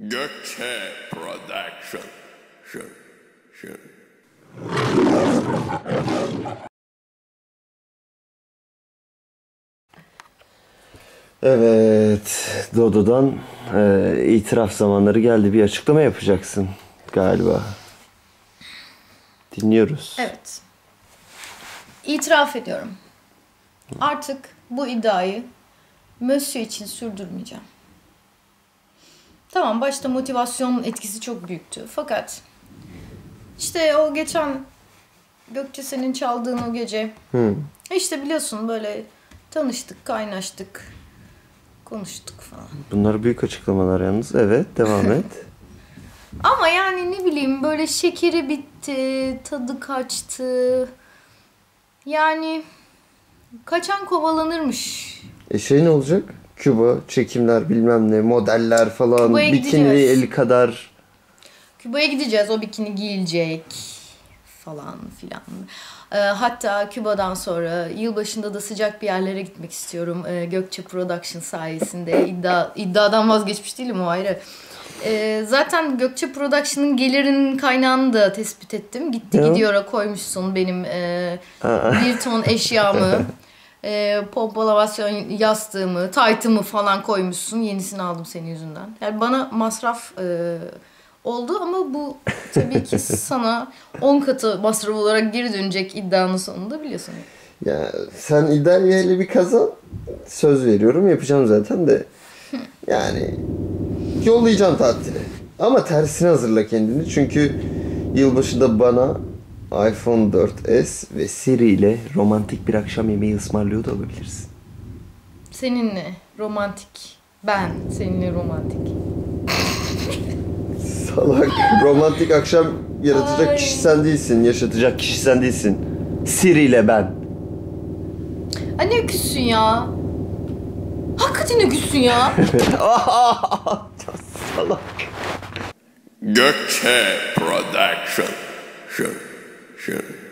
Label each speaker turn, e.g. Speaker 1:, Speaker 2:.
Speaker 1: Gökçe Production. Şu, şu.
Speaker 2: Evet, Dodo'dan e, itiraf zamanları geldi. Bir açıklama yapacaksın galiba. Dinliyoruz.
Speaker 3: Evet. İtiraf ediyorum. Artık bu iddiayı Mösyö için sürdürmeyeceğim. Tamam başta motivasyon etkisi çok büyüktü. Fakat işte o geçen Gökçe senin çaldığın o gece
Speaker 2: Hı.
Speaker 3: işte biliyorsun böyle tanıştık, kaynaştık, konuştuk falan.
Speaker 2: Bunlar büyük açıklamalar yalnız. Evet, devam et.
Speaker 3: Ama yani ne bileyim böyle şekeri bitti, tadı kaçtı. Yani kaçan kovalanırmış.
Speaker 2: E şey ne olacak? Küba, çekimler bilmem ne, modeller falan,
Speaker 3: Küba'ya
Speaker 2: bikinili
Speaker 3: gideceğiz.
Speaker 2: eli kadar.
Speaker 3: Küba'ya gideceğiz, o bikini giyilecek falan filan. Ee, hatta Küba'dan sonra yılbaşında da sıcak bir yerlere gitmek istiyorum. Ee, Gökçe Production sayesinde iddia iddiadan vazgeçmiş değilim o ayrı. Ee, zaten Gökçe Production'ın gelirinin kaynağını da tespit ettim. Gitti gidiyor'a koymuşsun benim e, bir ton eşyamı. E, pompalamasyon yastığımı, taytımı falan koymuşsun. Yenisini aldım senin yüzünden. Yani bana masraf e, oldu ama bu tabii ki sana 10 katı masraf olarak geri dönecek iddianın sonunda biliyorsun.
Speaker 2: Ya sen hele bir kazan. Söz veriyorum yapacağım zaten de. Yani yollayacağım tatile. Ama tersine hazırla kendini. Çünkü yılbaşında bana iPhone 4S ve Siri ile romantik bir akşam yemeği ısmarlıyor da olabilirsin.
Speaker 3: Seninle romantik. Ben seninle romantik.
Speaker 2: Salak. romantik akşam yaratacak
Speaker 3: Ay.
Speaker 2: kişi sen değilsin. Yaşatacak kişi sen değilsin. Siri ile ben.
Speaker 3: Ay ne öküzsün ya. Hakikaten öküzsün ya.
Speaker 2: Salak.
Speaker 1: Gökçe Production. Şu, Sure.